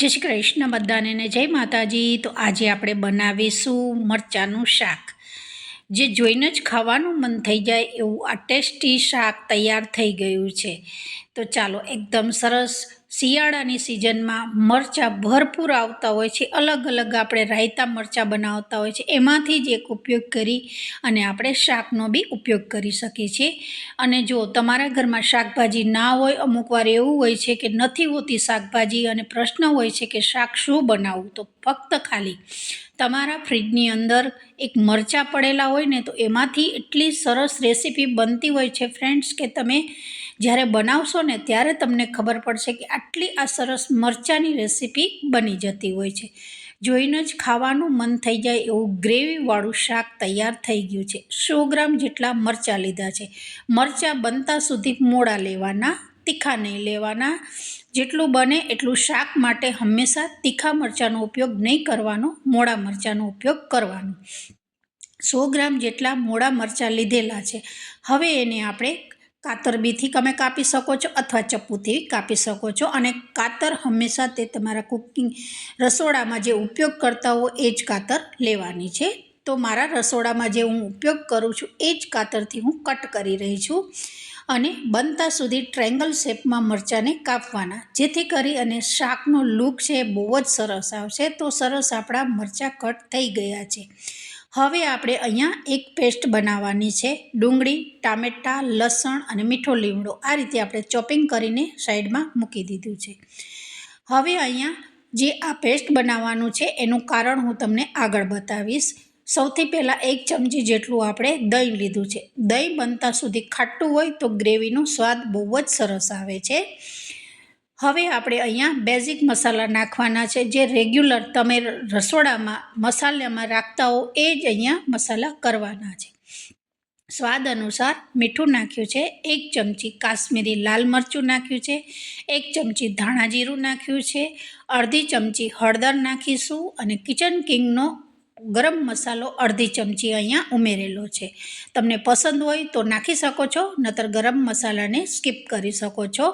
જય શ્રી કૃષ્ણ બધાને જય માતાજી. તો આજે આપણે બનાવીશું મરચાંનું શાક. જે જોઈને જ ખાવાનું મન થઈ જાય એવું આ ટેસ્ટી શાક તૈયાર થઈ ગયું છે. તો ચાલો એકદમ સરસ શિયાળાની સિઝનમાં મરચાં ભરપૂર આવતા હોય છે. અલગ અલગ આપણે રાયતા મરચાં બનાવતા હોય છે. એમાંથી જ એક ઉપયોગ કરી અને આપણે શાકનો બી ઉપયોગ કરી શકીએ છીએ. અને જો તમારા ઘરમાં શાકભાજી ના હોય, અમુક વાર એવું હોય છે કે નથી હોતી શાકભાજી અને પ્રશ્ન હોય છે કે શાક શું બનાવવું, તો ફક્ત ખાલી તમારા ફ્રીજની અંદર એક મરચાં પડેલા હોય ને, તો એમાંથી એટલી સરસ રેસીપી બનતી હોય છે, ફ્રેન્ડ્સ, કે તમે જ્યારે બનાવશો ને ત્યારે તમને ખબર પડશે કે આટલી આ સરસ મરચાંની રેસીપી બની જતી હોય છે. જોઈને જ ખાવાનું મન થઈ જાય એવું ગ્રેવીવાળું શાક તૈયાર થઈ ગયું છે. સો ગ્રામ જેટલા મરચાં લીધા છે. મરચાં બનતા સુધી મોડા લેવાના, તીખા નહીં લેવાના. જેટલું બને એટલું શાક માટે હંમેશા તીખા મરચાંનો ઉપયોગ નહીં કરવાનો, મોડા મરચાંનો ઉપયોગ કરવાનો. સો ગ્રામ જેટલા મોડા મરચાં લીધેલા છે. હવે એને આપણે કાતરબીથી તમે કાપી શકો છો અથવા ચપ્પુથી કાપી શકો છો. અને કાતર હંમેશા તે તમારા કુકિંગ રસોડામાં જે ઉપયોગ કરતા હો એ જ કાતર લેવાની છે. તો મારા રસોડામાં જે હું ઉપયોગ કરું છું એ જ કાતરથી હું કટ કરી રહી છું. અને બનતા સુધી ટ્રેંગલ શેપમાં મરચાંને કાપવાના. જેથી કરી અને શાકનો લુક છે એ બહુ જ સરસ આવશે. તો સરસ આપણા મરચાં કટ થઈ ગયા છે. હવે આપણે અહીંયા એક પેસ્ટ બનાવવાની છે. ડુંગળી, ટામેટાં, લસણ અને મીઠો લીમડો આ રીતે આપણે ચોપિંગ કરીને સાઈડમાં મૂકી દીધું છે. હવે અહીંયા જે આ પેસ્ટ બનાવવાનું છે એનું કારણ હું તમને આગળ બતાવીશ. સૌથી પહેલાં એક ચમચી જેટલું આપણે દહીં લીધું છે. દહીં બનતા સુધી ખાટું હોય તો ગ્રેવીનો સ્વાદ બહુ જ સરસ આવે છે. હવે આપણે અહીંયા બેઝિક મસાલા નાખવાના છે, જે રેગ્યુલર તમે રસોડામાં મસાલામાં રાખતા હો એ જ અહીંયા મસાલા કરવાના છે. સ્વાદ અનુસાર મીઠું નાખ્યું છે, એક ચમચી કાશ્મીરી લાલ મરચું નાખ્યું છે, એક ચમચી ધાણા જીરું નાખ્યું છે, અડધી ચમચી હળદર નાખીશું અને કિચન કિંગનો ગરમ મસાલો અડધી ચમચી અહીંયા ઉમેરેલો છે. તમને પસંદ હોય તો નાખી શકો છો, નતર ગરમ મસાલાને સ્કીપ કરી શકો છો.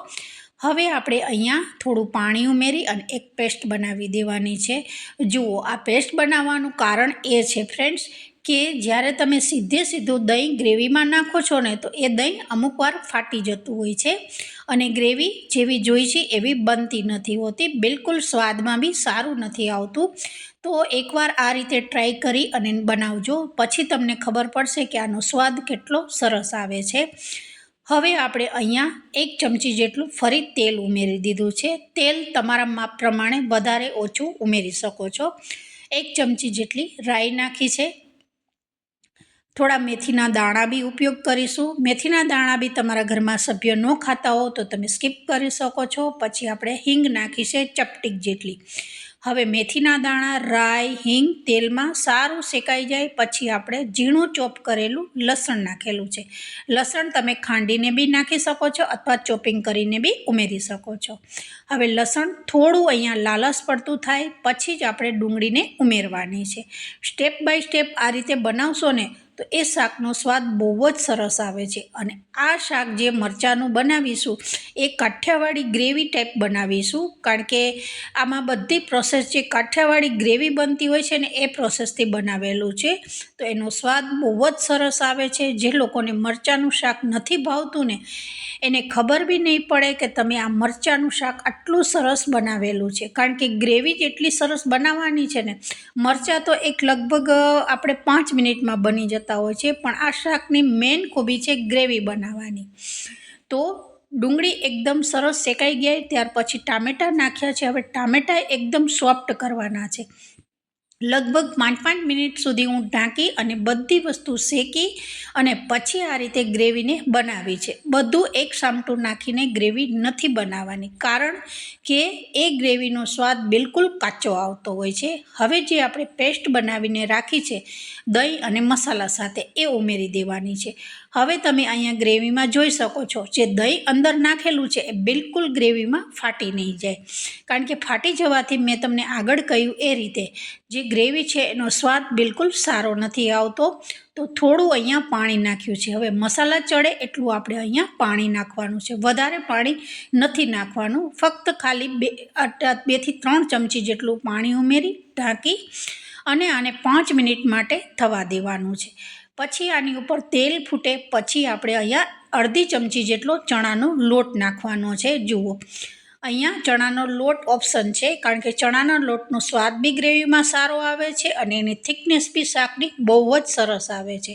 હવે આપણે અહીંયા થોડું પાણી ઉમેરી અને એક પેસ્ટ બનાવી દેવાની છે. જુઓ, આ પેસ્ટ બનાવવાનું કારણ એ છે, ફ્રેન્ડ્સ, કે જ્યારે તમે સીધે સીધું દહીં ગ્રેવીમાં નાખો છો ને, તો એ દહીં અમુક વાર ફાટી જતું હોય છે અને ગ્રેવી જેવી જોઈ છે એવી બનતી નથી હોતી. બિલકુલ સ્વાદમાં બી સારું નથી આવતું. તો એકવાર આ રીતે ટ્રાય કરી અને બનાવજો. પછી તમને ખબર પડશે કે આનો સ્વાદ કેટલો સરસ આવે છે. હવે આપણે અહીંયા એક ચમચી જેટલું ફરી તેલ ઉમેરી દીધું છે. તેલ તમારા માપ પ્રમાણે વધારે ઓછું ઉમેરી શકો છો. એક ચમચી જેટલી રાઈ નાખી છે. થોડા મેથીના દાણા બી ઉપયોગ કરીશું. મેથીના દાણા બી તમારા ઘરમાં સભ્ય ન ખાતા હો તો તમે સ્કીપ કરી શકો છો. પછી આપણે હિંગ નાખી છે ચપટીક જેટલી. હવે મેથીના દાણા, રાઈ, હિંગ તેલમાં સારું શેકાઈ જાય પછી આપણે ઝીણું ચોપ કરેલું લસણ નાખેલું છે. લસણ તમે ખાંડીને બી નાખી શકો છો અથવા ચોપિંગ કરીને બી ઉમેરી શકો છો. હવે લસણ થોડું અહીંયા લાલસ પડતું થાય, પછી જ આપણે ડુંગળીને ઉમેરવાની છે. સ્ટેપ બાય સ્ટેપ આ રીતે બનાવશો ને તો એ શાકનો સ્વાદ બહુ જ સરસ આવે છે. અને આ શાક જે મરચાંનું બનાવીશું, એ કાઠિયાવાડી ગ્રેવી ટાઈપ બનાવીશું. કારણ કે આમાં બધી પ્રોસેસ જે કાઠિયાવાડી ગ્રેવી બનતી હોય છે ને, એ પ્રોસેસથી બનાવેલું છે. તો એનો સ્વાદ બહુ જ સરસ આવે છે. જે લોકોને મરચાંનું શાક નથી ભાવતું ને, એને ખબર બી નહીં પડે કે તમે આ મરચાંનું શાક આટલું સરસ બનાવેલું છે. કારણ કે ગ્રેવી જ એટલી સરસ બનાવવાની છે ને, મરચાં તો એક લગભગ આપણે પાંચ મિનિટમાં બની જતા હોય છે, પણ આ શાકની મેઇન ખૂબી છે ગ્રેવી બનાવવાની. તો ડુંગળી એકદમ સરસ શેકાઈ ગઈ, ત્યાર પછી ટામેટાં નાખ્યા છે. હવે ટામેટાં એકદમ સોફ્ટ કરવાના છે. લગભગ પાંચ પાંચ મિનિટ સુધી હું ઢાંકી અને બધી વસ્તુ શેકી અને પછી આ રીતે ગ્રેવીને બનાવી છે. બધું એક સામટું નાખીને ગ્રેવી નથી બનાવવાની. કારણ કે એ ગ્રેવીનો સ્વાદ બિલકુલ કાચો આવતો હોય છે. હવે જે આપણે પેસ્ટ બનાવીને રાખી છે, દહીં અને મસાલા સાથે, એ ઉમેરી દેવાની છે. હવે તમે અહીંયા ગ્રેવીમાં જોઈ શકો છો, જે દહીં અંદર નાખેલું છે એ બિલકુલ ગ્રેવીમાં ફાટી નહીં જાય. કારણ કે ફાટી જવાથી મેં તમને આગળ કહ્યું એ રીતે, જે ગ્રેવી છે એનો સ્વાદ બિલકુલ સારો નથી આવતો. તો થોડું અહીંયા પાણી નાખ્યું છે. હવે મસાલા ચડે એટલું આપણે અહીંયા પાણી નાખવાનું છે. વધારે પાણી નથી નાખવાનું. ફક્ત ખાલી બે બેથી ત્રણ ચમચી જેટલું પાણી ઉમેરી ઢાંકી અને આને પાંચ મિનિટ માટે થવા દેવાનું છે. પછી આની ઉપર તેલ ફૂટે, પછી આપણે અહીંયા અડધી ચમચી જેટલો ચણાનો લોટ નાખવાનો છે, જુઓ. અહીંયા ચણાનો લોટ ઓપ્શન છે, કારણ કે ચણાના લોટનો સ્વાદ બી ગ્રેવીમાં સારો આવે છે અને એની થિકનેસ બી શાકની બહુ જ સરસ આવે છે.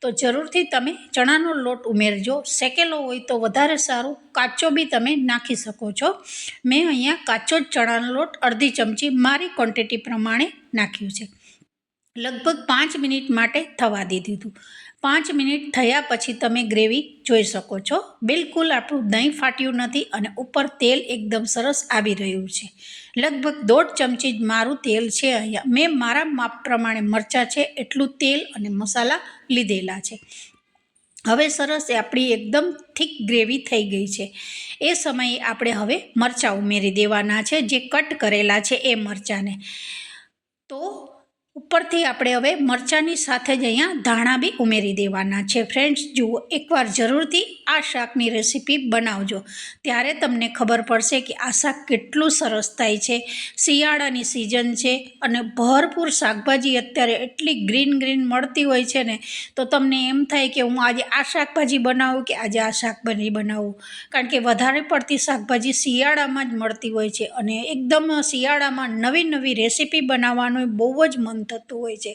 તો જરૂરથી તમે ચણાનો લોટ ઉમેરજો. શેકેલો હોય તો વધારે સારું. કાચો બી તમે નાખી શકો છો. મેં અહીંયા કાચો જ ચણાનો લોટ અડધી ચમચી મારી ક્વોન્ટિટી પ્રમાણે નાખ્યું છે. લગભગ પાંચ મિનિટ માટે થવા દીધું. હતું પાંચ મિનિટ થયા પછી તમે ગ્રેવી જોઈ શકો છો. બિલકુલ આપણું દહીં ફાટ્યું નથી અને ઉપર તેલ એકદમ સરસ આવી રહ્યું છે. લગભગ દોઢ ચમચી જ મારું તેલ છે અહીંયા. મેં મારા માપ પ્રમાણે મરચાં છે, એટલું તેલ અને મસાલા લીધેલા છે. હવે સરસ આપણી એકદમ થીક ગ્રેવી થઈ ગઈ છે. એ સમયે આપણે હવે મરચાં ઉમેરી દેવાના છે, જે કટ કરેલા છે એ મરચાંને. તો ઉપરથી આપણે હવે મરચાંની સાથે જ અહીંયા ધાણા બી ઉમેરી દેવાના છે. ફ્રેન્ડ્સ જુઓ, એકવાર જરૂરથી આ શાકની રેસીપી બનાવજો. ત્યારે તમને ખબર પડશે કે આ શાક કેટલું સરસ થાય છે. શિયાળાની સિઝન છે અને ભરપૂર શાકભાજી અત્યારે એટલી ગ્રીન ગ્રીન મળતી હોય છે ને, તો તમને એમ થાય કે હું આજે આ શાકભાજી બનાવું કે આજે આ શાકભાજી બનાવું? કારણ કે વધારે પડતી શાકભાજી શિયાળામાં જ મળતી હોય છે અને એકદમ શિયાળામાં નવી નવી રેસીપી બનાવવાનું બહુ જ મન થતું હોય છે.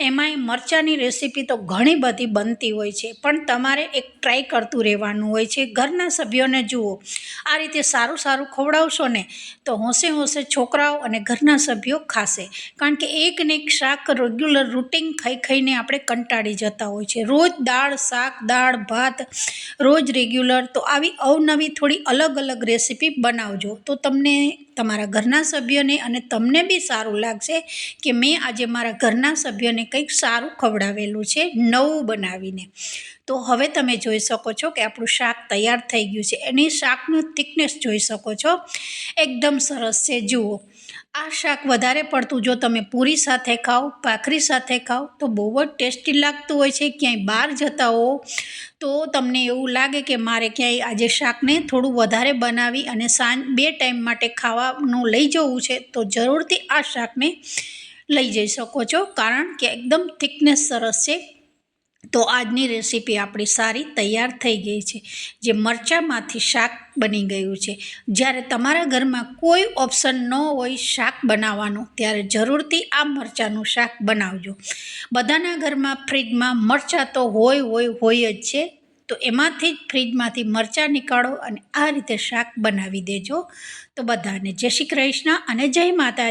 એમાંય મરચાંની રેસીપી તો ઘણી બધી બનતી હોય છે, પણ તમારે એક ટ્રાય કરતું રહેવાનું હોય છે. ઘરના સભ્યોને જુઓ, આ રીતે સારું સારું ખવડાવશો ને, તો હોંશે હોંશે છોકરાઓ અને ઘરના સભ્યો ખાશે. કારણ કે એક ને એક શાક રેગ્યુલર રૂટિન ખાઈ ખાઈને આપણે કંટાળી જતા હોય છે. રોજ દાળ, શાક, દાળ, ભાત, રોજ રેગ્યુલર તો આવી અવનવી થોડી અલગ અલગ રેસીપી બનાવજો. તો તમને તમારા ઘરના સભ્યોને અને તમને બી સારું લાગશે કે મેં આજે મારા ઘરના સભ્યોને કંઈક સારું ખવડાવેલું છે, નવું બનાવીને. તો હવે તમે જોઈ શકો છો કે આપણું શાક તૈયાર થઈ ગયું છે. એની શાકનું થિકનેસ જોઈ શકો છો. એકદમ સરસ છે. જુઓ. આ શાક વધારે પડતું જો તમે પૂરી સાથે ખાઓ, ભાખરી સાથે ખાઓ, તો બહુ જ ટેસ્ટી લાગતું હોય છે. ક્યાંય બહાર જતા હો, તો તમને એવું લાગે કે મારે ક્યાંય આજે શાકને થોડું વધારે બનાવી અને સાંજ બે ટાઈમ માટે ખાવાનું લઈ જવું છે, તો જરૂરથી આ શાકને લઈ જઈ શકો છો. કારણ કે એકદમ થિકનેસ સરસ છે. તો આજની રેસીપી આપણી સારી તૈયાર થઈ ગઈ છે. જે મરચાંમાંથી શાક બની ગયું છે. જ્યારે તમારા ઘરમાં કોઈ ઓપ્શન ન હોય શાક બનાવવાનું, ત્યારે જરૂરથી આ મરચાંનું શાક બનાવજો. બધાના ઘરમાં ફ્રીજમાં મરચાં તો હોય હોય હોય જ છે. તો એમાંથી જ ફ્રીજમાંથી મરચાં નીકાળો અને આ રીતે શાક બનાવી દેજો. તો બધાને જય શ્રી કૃષ્ણ અને જય માતા